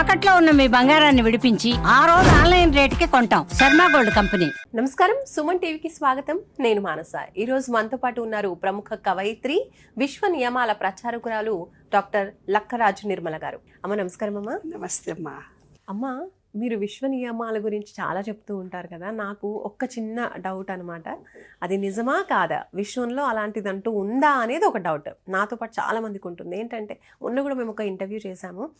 తాకట్లో ఉన్న మీ బంగారాన్ని విడిపించి ఆ రోజు ఆన్లైన్ రేటుకి కొంటాం. Sharma gold company. నమస్కారం. సుమన్ టీవీకి స్వాగతం. నేను మానస. ఈ రోజు మనతో పాటు ఉన్నారు ప్రముఖ కవయిత్రి విశ్వ నియమాల ప్రచారకురాలు డాక్టర్ లక్కరాజు నిర్మల గారు. అమ్మ నమస్కారం అమ్మ. నమస్తే అమ్మా. అమ్మ మీరు విశ్వ నియమాల గురించి చాలా చెప్తూ ఉంటారు కదా. నాకు ఒక్క చిన్న డౌట్ అనమాట అది నిజమా కాదా? విశ్వంలో అలాంటిదంటూ ఉందా అనేది ఒక డౌట్. నాతో పాటు చాలా మందికి ఉంటుంది. ఏంటంటే మొన్న కూడా మేము ఒక ఇంటర్వ్యూ చేశాము.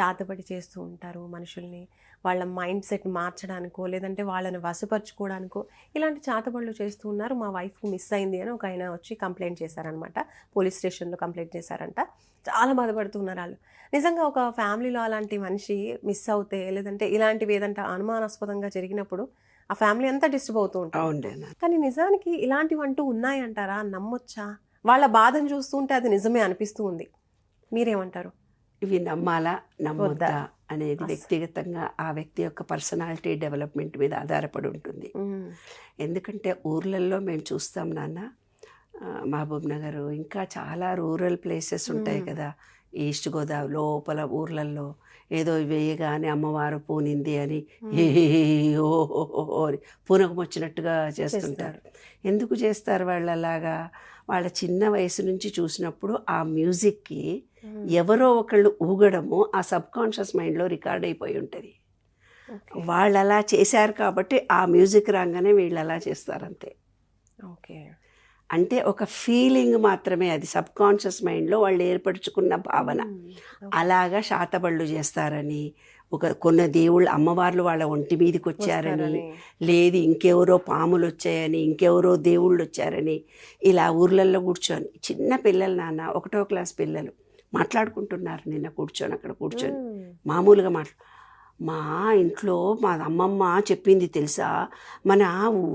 చాతపడి చేస్తూ ఉంటారు మనుషుల్ని. వాళ్ళ మైండ్ సెట్ మార్చడానికో లేదంటే వాళ్ళని వశపరచుకోవడానికో ఇలాంటి చాతబడులు చేస్తూ ఉన్నారు. మా వైఫ్ మిస్ అయింది అని ఒక ఆయన వచ్చి కంప్లైంట్ చేశారనమాట. పోలీస్ స్టేషన్లో కంప్లైంట్ చేశారంట. చాలా బాధపడుతున్నారు వాళ్ళు. నిజంగా ఒక ఫ్యామిలీలో అలాంటి మనిషి మిస్ అవుతే లేదంటే ఇలాంటివి ఏదంటే అనుమానాస్పదంగా జరిగినప్పుడు ఆ ఫ్యామిలీ అంతా డిస్టర్బ్ అవుతూ ఉంటారు కానీ నిజానికి ఇలాంటివి అంటూ ఉన్నాయంటారా? నమ్మొచ్చా? వాళ్ళ బాధను చూస్తుంటే అది నిజమే అనిపిస్తూ ఉంది. మీరేమంటారు? ఇవి నమ్మాలా నమ్మొద్దా? అనేది. వ్యక్తిగతంగా ఆ వ్యక్తి యొక్క పర్సనాలిటీ డెవలప్మెంట్ మీద ఆధారపడి ఉంటుంది ఎందుకంటే ఊర్లలో మేము చూస్తాం నాన్న మహబూబ్ నగర్ ఇంకా చాలా రూరల్ ప్లేసెస్ ఉంటాయి. కదా ఈస్ట్ గోదావరి లోపల ఊర్లల్లో ఏదో వేయగానే అమ్మవారు పూనింది అని. ఏ ఓ అని పూనకం వచ్చినట్టుగా చేస్తుంటారు ఎందుకు చేస్తారు వాళ్ళు అలాగా వాళ్ళ చిన్న వయసు నుంచి చూసినప్పుడు ఆ మ్యూజిక్కి ఎవరో ఒకళ్ళు ఊగడము ఆ సబ్ కాన్షియస్ మైండ్లో రికార్డ్ అయిపోయి ఉంటుంది. వాళ్ళు అలా చేశారు కాబట్టి ఆ మ్యూజిక్ రాగానే వీళ్ళు అలా చేస్తారంతే. ఓకే. అంటే ఒక ఫీలింగ్ మాత్రమే అది సబ్ కాన్షియస్ మైండ్లో వాళ్ళు ఏర్పరచుకున్న భావన. అలాగా శాతబళ్ళు చేస్తారని ఒక కొన్ని దేవుళ్ళు అమ్మవార్లు వాళ్ళ ఒంటి మీదకి వచ్చారని. లేదు ఇంకెవరో పాములు వచ్చాయని ఇంకెవరో దేవుళ్ళు వచ్చారని ఇలా ఊర్లల్లో కూర్చొని చిన్న పిల్లలు నాన్న ఒకటో క్లాస్ పిల్లలు. మాట్లాడుకుంటున్నారు నిన్న కూర్చొని అక్కడ కూర్చొని. మామూలుగా మాట్లా మా ఇంట్లో మా అమ్మమ్మ చెప్పింది తెలుసా? మన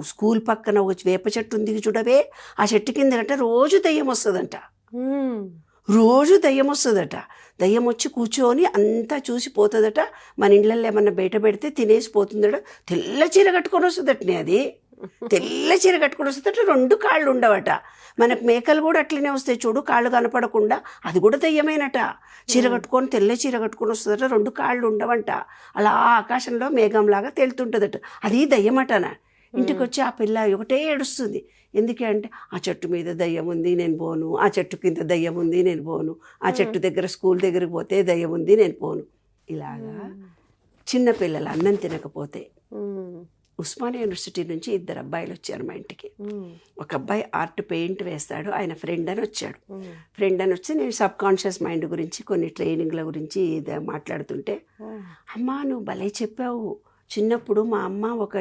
స్కూల్ పక్కన ఒక వేప చెట్టు ఉంది చూడవే ఆ చెట్టు కిందట రోజు దయ్యం వస్తుందంట. రోజు దయ్యం వస్తుందట. దయ్యం వచ్చి కూర్చొని అంతా చూసి పోతుందట. మన ఇళ్ళల్లో ఏమన్నా బయట పెడితే తినేసి పోతుందట. తెల్ల చీర కట్టుకొని వస్తుందటనే అది. తెల్ల చీర కట్టుకొని వస్తుందట రెండు కాళ్ళు ఉండవట. మనకు మేకలు కూడా అట్లనే వస్తాయి చూడు కాళ్ళు కనపడకుండా. అది కూడా దయ్యమేనట. చీర కట్టుకొని తెల్ల చీర కట్టుకొని వస్తుందట రెండు కాళ్ళు ఉండవంట. అలా ఆకాశంలో మేఘంలాగా తేలుతుంటుందట. అది దయ్యమటన. ఇంటికి వచ్చి ఆ పిల్ల ఒకటే ఏడుస్తుంది. ఎందుకే అంటే ఆ చెట్టు మీద దయ్యం ఉంది నేను పోను. ఆ చెట్టు కింద దయ్యం ఉంది నేను పోను. ఆ చెట్టు దగ్గర స్కూల్ దగ్గరికి పోతే దయ్యం ఉంది నేను పోను. ఇలాగా చిన్న పిల్లలు అన్నం తినకపోతే ఉస్మానియా యూనివర్సిటీ నుంచి ఇద్దరు అబ్బాయిలు వచ్చారు మా ఇంటికి. ఒక అబ్బాయి ఆర్ట్ పెయింట్ వేస్తాడు ఆయన ఫ్రెండ్ అని వచ్చాడు. ఫ్రెండ్ అని వచ్చి నేను సబ్ కాన్షియస్ మైండ్ గురించి కొన్ని ట్రైనింగ్ల గురించి మాట్లాడుతుంటే. అమ్మా నువ్వు భలే చెప్పావు. చిన్నప్పుడు మా అమ్మ ఒక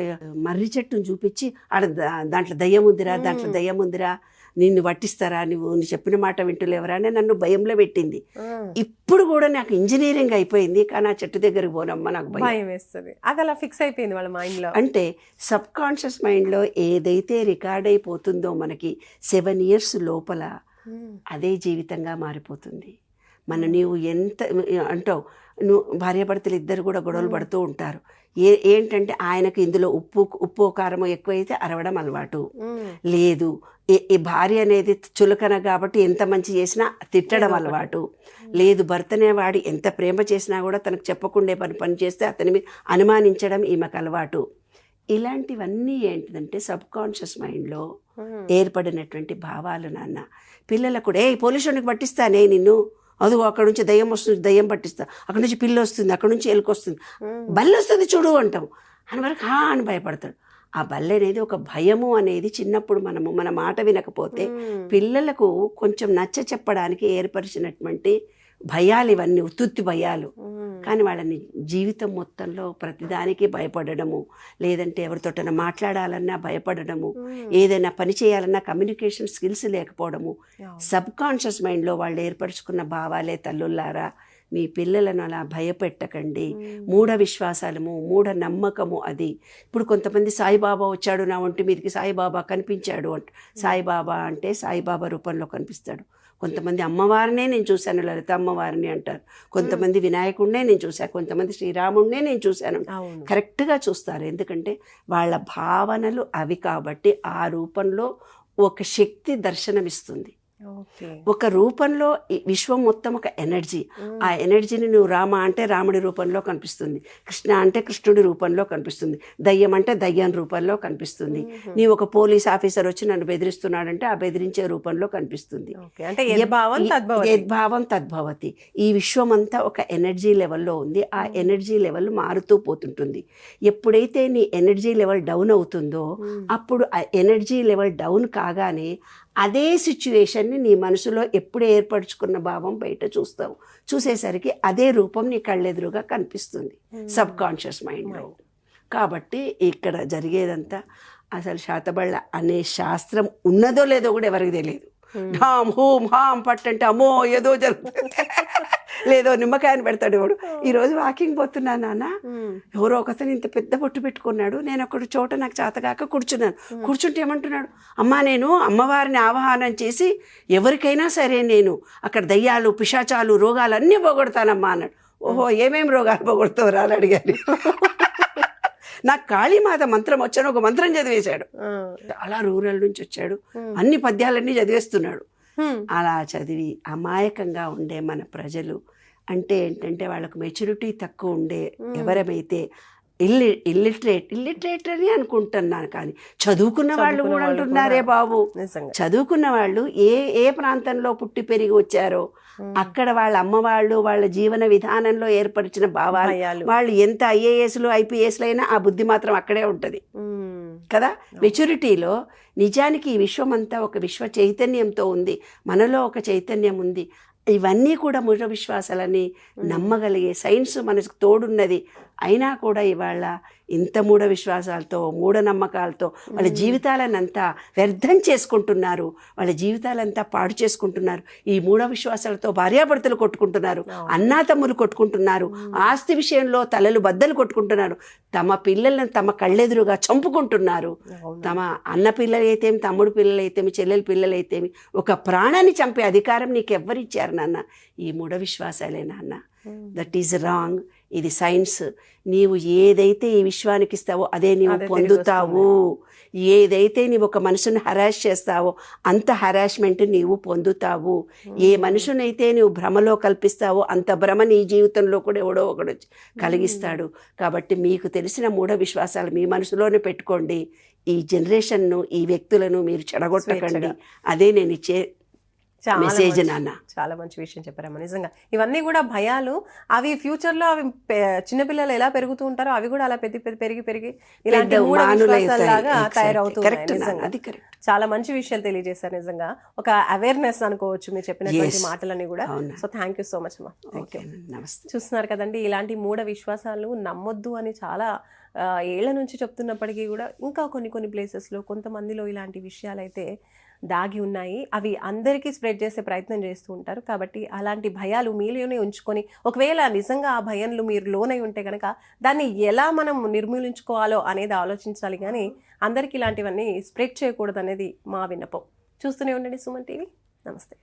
మర్రి చెట్టును చూపించి ఆడ దాంట్లో దయ్యం ఉందిరా దాంట్లో దయ్యం ఉందిరా నిన్ను పట్టిస్తారా? నువ్వు నువ్వు చెప్పిన మాట వింటలేవరా? అని నన్ను భయంలో పెట్టింది. ఇప్పుడు కూడా నాకు ఇంజనీరింగ్ అయిపోయింది కానీ ఆ చెట్టు దగ్గరికి పోనమ్మా నాకు భయం. వేస్తుంది. అది అలా ఫిక్స్ అయిపోయింది వాళ్ళ మైండ్లో. అంటే సబ్ కాన్షియస్ మైండ్లో ఏదైతే రికార్డ్ అయిపోతుందో మనకి సెవెన్ ఇయర్స్ లోపల అదే జీవితంగా మారిపోతుంది. మన నీవు ఎంత అంటావు నువ్వు భార్యాభర్తలు ఇద్దరు కూడా గొడవలు పడుతూ ఉంటారు. ఏ ఏంటంటే ఆయనకు ఇందులో ఉప్పు ఉప్పు కారం ఎక్కువైతే అరవడం అలవాటు. లేదు. ఈ- భార్య అనేది చులకన కాబట్టి ఎంత మంచి చేసినా తిట్టడం. అలవాటు. లేదు భర్తనే వాడి ఎంత ప్రేమ చేసినా కూడా తనకు చెప్పకుండా పని పని చేస్తే అతని మీద అనుమానించడం ఈమెకు అలవాటు. ఇలాంటివన్నీ ఏంటిదంటే సబ్ కాన్షియస్ మైండ్లో. ఏర్పడినటువంటి భావాలు నాన్న. పిల్లలకు కూడా ఏ పోలీసునికి పట్టిస్తానే నిన్ను. అదిగో అక్కడ నుంచి దయ్యం వస్తుంది దయ్యం పట్టిస్తా అక్కడ నుంచి పిల్లి వస్తుంది అక్కడ నుంచి ఎలుక వస్తుంది ఉమ్. బల్లి వస్తుంది చూడు అంటాం అని వరకు హా అని భయపడతాడు ఆ బల్లి అనేది ఒక భయము అనేది చిన్నప్పుడు మనము మన మాట వినకపోతే. పిల్లలకు కొంచెం నచ్చ చెప్పడానికి ఏర్పరిచినటువంటి భయాలు ఇవన్నీ ఉత్తుత్తి భయాలు. కానీ వాళ్ళని జీవితం మొత్తంలో ప్రతిదానికి భయపడడము లేదంటే ఎవరితోటైనా మాట్లాడాలన్నా భయపడడము. ఏదైనా పని చేయాలన్నా కమ్యూనికేషన్ స్కిల్స్ లేకపోవడము. సబ్ కాన్షియస్ మైండ్లో వాళ్ళు ఏర్పరచుకున్న భావాలే తల్లుల్లారా మీ పిల్లలను అలా భయపెట్టకండి. మూఢ విశ్వాసాలము మూఢ నమ్మకము అది ఇప్పుడు కొంతమంది సాయిబాబా వచ్చాడు నా ఒంటి మీదకి సాయిబాబా కనిపించాడు అంట సాయిబాబా అంటే సాయిబాబా రూపంలో కనిపిస్తాడు కొంతమంది అమ్మవారినే నేను చూశాను లలిత అమ్మవారిని అంటారు. కొంతమంది వినాయకుడినే నేను చూశాను కొంతమంది శ్రీరాముడినే నేను చూశాను. కరెక్ట్గా చూస్తారు. ఎందుకంటే వాళ్ళ భావనలు అవి కాబట్టి ఆ రూపంలో ఒక శక్తి దర్శనమిస్తుంది. ఒక రూపంలో విశ్వం మొత్తం ఒక ఎనర్జీ. ఆ ఎనర్జీని నువ్వు రామ అంటే రాముడి రూపంలో కనిపిస్తుంది. కృష్ణ అంటే కృష్ణుడి రూపంలో కనిపిస్తుంది. దయ్యం అంటే దయ్యం రూపంలో కనిపిస్తుంది. నీ ఒక పోలీస్ ఆఫీసర్ వచ్చి నన్ను బెదిరిస్తున్నాడంటే ఆ బెదిరించే రూపంలో కనిపిస్తుంది. అంటే యద్భావం తద్భవతి ఈ విశ్వం అంతా ఒక ఎనర్జీ లెవెల్లో ఉంది. ఆ ఎనర్జీ లెవెల్ మారుతూ పోతుంటుంది. ఎప్పుడైతే నీ ఎనర్జీ లెవెల్ డౌన్ అవుతుందో అప్పుడు ఆ ఎనర్జీ లెవెల్ డౌన్ కాగానే అదే సిచ్యువేషన్ని నీ మనసులో ఎప్పుడు ఏర్పరచుకున్న భావం బయట చూస్తావు. చూసేసరికి అదే రూపం నీ కళ్ళెదురుగా కనిపిస్తుంది. సబ్ కాన్షియస్ మైండ్లో కాబట్టి ఇక్కడ జరిగేదంతా అసలు శాతబళ్ళ అనే శాస్త్రం ఉన్నదో లేదో కూడా ఎవరికి తెలియదు హామ్ హూమ్ హామ్ పట్టంటే అమ్మో ఏదో జరుగుతుంది లేదో నిమ్మకాయని పెడతాడు వాడు. ఈరోజు వాకింగ్ పోతున్నా నాన్న. ఎవరో ఒకతను ఇంత పెద్ద బొట్టు పెట్టుకున్నాడు. నేను ఒకటి చోట నాకు చేతగాక కూర్చున్నాను. కూర్చుంటే ఏమంటున్నాడు? అమ్మా నేను అమ్మవారిని ఆవాహనం చేసి ఎవరికైనా సరే నేను అక్కడ దయ్యాలు పిశాచాలు రోగాలు అన్నీ పోగొడతానమ్మా అన్నాడు. ఓహో ఏమేం రోగాలు పోగొడతావు అని అడిగాను నాకు కాళీమాత మంత్రం వచ్చాను ఒక మంత్రం చదివేశాడు. చాలా రూరల్ నుంచి వచ్చాడు. అన్ని పద్యాలన్నీ చదివేస్తున్నాడు. అలా చదివి అమాయకంగా ఉండే మన ప్రజలు అంటే ఏంటంటే వాళ్ళకు మెచ్యూరిటీ తక్కువ ఉండే ఎవరమైతే ఇల్లి ఇల్లిటరేట్ ఇల్లిటరేట్ అని అనుకుంటున్నాను కానీ చదువుకున్న వాళ్ళు కూడా అంటున్నారే. బాబు. చదువుకున్న వాళ్ళు ఏ ఏ ప్రాంతంలో పుట్టి పెరిగి వచ్చారో అక్కడ వాళ్ళ అమ్మ వాళ్ళు వాళ్ళ జీవన విధానంలో ఏర్పరిచిన భావాలు. వాళ్ళు ఎంత ఐఏఎస్లు ఐపీఎస్లు అయినా ఆ బుద్ధి మాత్రం అక్కడే ఉంటుంది. కదా? మెచ్యూరిటీలో నిజానికి ఈ విశ్వం అంతా ఒక విశ్వ చైతన్యంతో ఉంది. మనలో ఒక చైతన్యం ఉంది. ఇవన్నీ కూడా మూఢ విశ్వాసాలని నమ్మగలిగే సైన్స్ మనకు తోడున్నది. అయినా కూడా ఇవాళ ఇంత మూఢ విశ్వాసాలతో మూఢనమ్మకాలతో వాళ్ళ జీవితాలనంతా వ్యర్థం చేసుకుంటున్నారు. వాళ్ళ జీవితాలంతా పాడు చేసుకుంటున్నారు. ఈ మూఢ విశ్వాసాలతో భార్యాభర్తలు కొట్టుకుంటున్నారు అన్నాతమ్ములు కొట్టుకుంటున్నారు ఆస్తి విషయంలో తలలు బద్దలు కొట్టుకుంటున్నారు తమ పిల్లలను తమ కళ్ళెదురుగా చంపుకుంటున్నారు. తమ అన్న పిల్లలైతేమి తమ్ముడు పిల్లలైతేమి చెల్లెలు పిల్లలైతేమి ఒక ప్రాణాన్ని చంపే అధికారం నీకు ఎవ్వరిచ్చారు నాన్న? ఈ మూఢ విశ్వాసాలే నాన్న. దట్ ఈజ్ రాంగ్ ఇది సైన్స్. నీవు ఏదైతే ఈ విశ్వానికి ఇస్తావో అదే నీవు పొందుతావు. ఏదైతే నీవు ఒక మనుషుని హరాస్ చేస్తావో అంత హరాస్మెంట్ నీవు పొందుతావు. ఏ మనుషునైతే నీవు భ్రమలో కల్పిస్తావో అంత భ్రమ నీ జీవితంలో కూడా ఎవడో ఒకడు కలిగిస్తాడు. కాబట్టి మీకు తెలిసిన మూఢ విశ్వాసాలు మీ మనసులోనే పెట్టుకోండి. ఈ జనరేషన్ను ఈ వ్యక్తులను మీరు చెడగొట్టకండి. అదే నేను ఇచ్చే చాలా మెసేజ్ నాన్న. చాలా మంచి విషయం చెప్పారమ్మా. నిజంగా ఇవన్నీ కూడా భయాలు. అవి ఫ్యూచర్లో అవి చిన్నపిల్లలు ఎలా పెరుగుతూ ఉంటారో అవి కూడా అలా పెరిగి పెరిగి పెరిగి పెరిగి ఇలాంటి పెద్ద correct. చాలా మంచి విషయాలు తెలియజేశారు నిజంగా. ఒక అవేర్నెస్ అనుకోవచ్చు మీరు చెప్పినటువంటి. మాటలన్నీ కూడా. So thank you so much అమ్మా. నమస్తే. చూస్తున్నారు కదండి ఇలాంటి మూఢ విశ్వాసాలు నమ్మొద్దు అని చాలా ఏళ్ళ నుంచి చెప్తున్నప్పటికీ కూడా ఇంకా కొన్ని కొన్ని ప్లేసెస్లో కొంతమందిలో ఇలాంటి విషయాలు అయితే దాగి ఉన్నాయి. అవి అందరికీ స్ప్రెడ్ చేసే ప్రయత్నం చేస్తూ ఉంటారు. కాబట్టి అలాంటి భయాలు మీలోనే ఉంచుకొని ఒకవేళ నిజంగా ఆ భయంలో మీరు లోనై ఉంటే కనుక దాన్ని ఎలా మనం నిర్మూలించుకోవాలో అనేది ఆలోచించాలి. కానీ అందరికీ ఇలాంటివన్నీ స్ప్రెడ్ చేయకూడదు అనేది మా విన్నపం. చూస్తూనే ఉండండి సుమన్ టీవీ. నమస్తే.